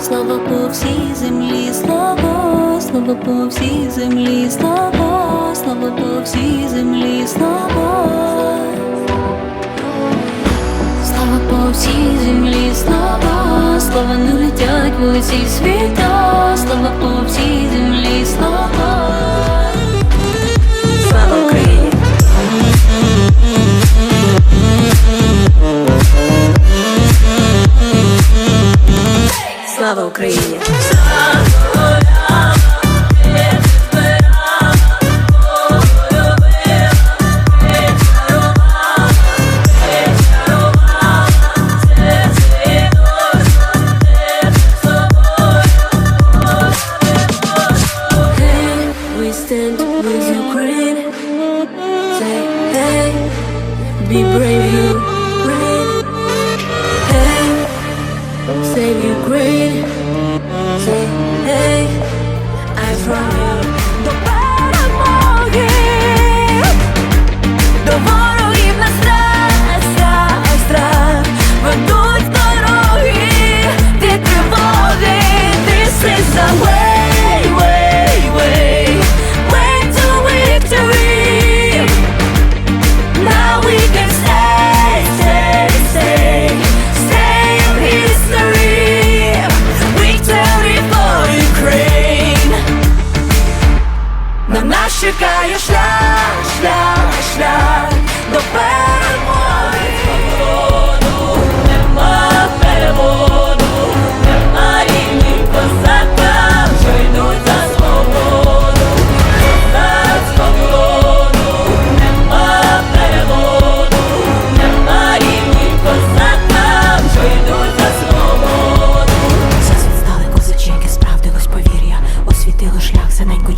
Слава по всій землі, слово, слава по всій землі, слово, слава по всій землі, слово, Слава по всій землі, слово, слава не летять в усі світа, Слава Україні! Hey, we stand with Ukraine. Say hey, be brave, Ukraine. Hey, save Ukraine. Шукаю шлях, шлях, шлях до перемоги. Свободу нема переводу, нема рівні козака, що йдуть за свободу, свободу, нема переводу, нема рівні козака, що йдуть за свободу. Засвітали козаченьки, справдилось повір'я, освітило шлях, синенько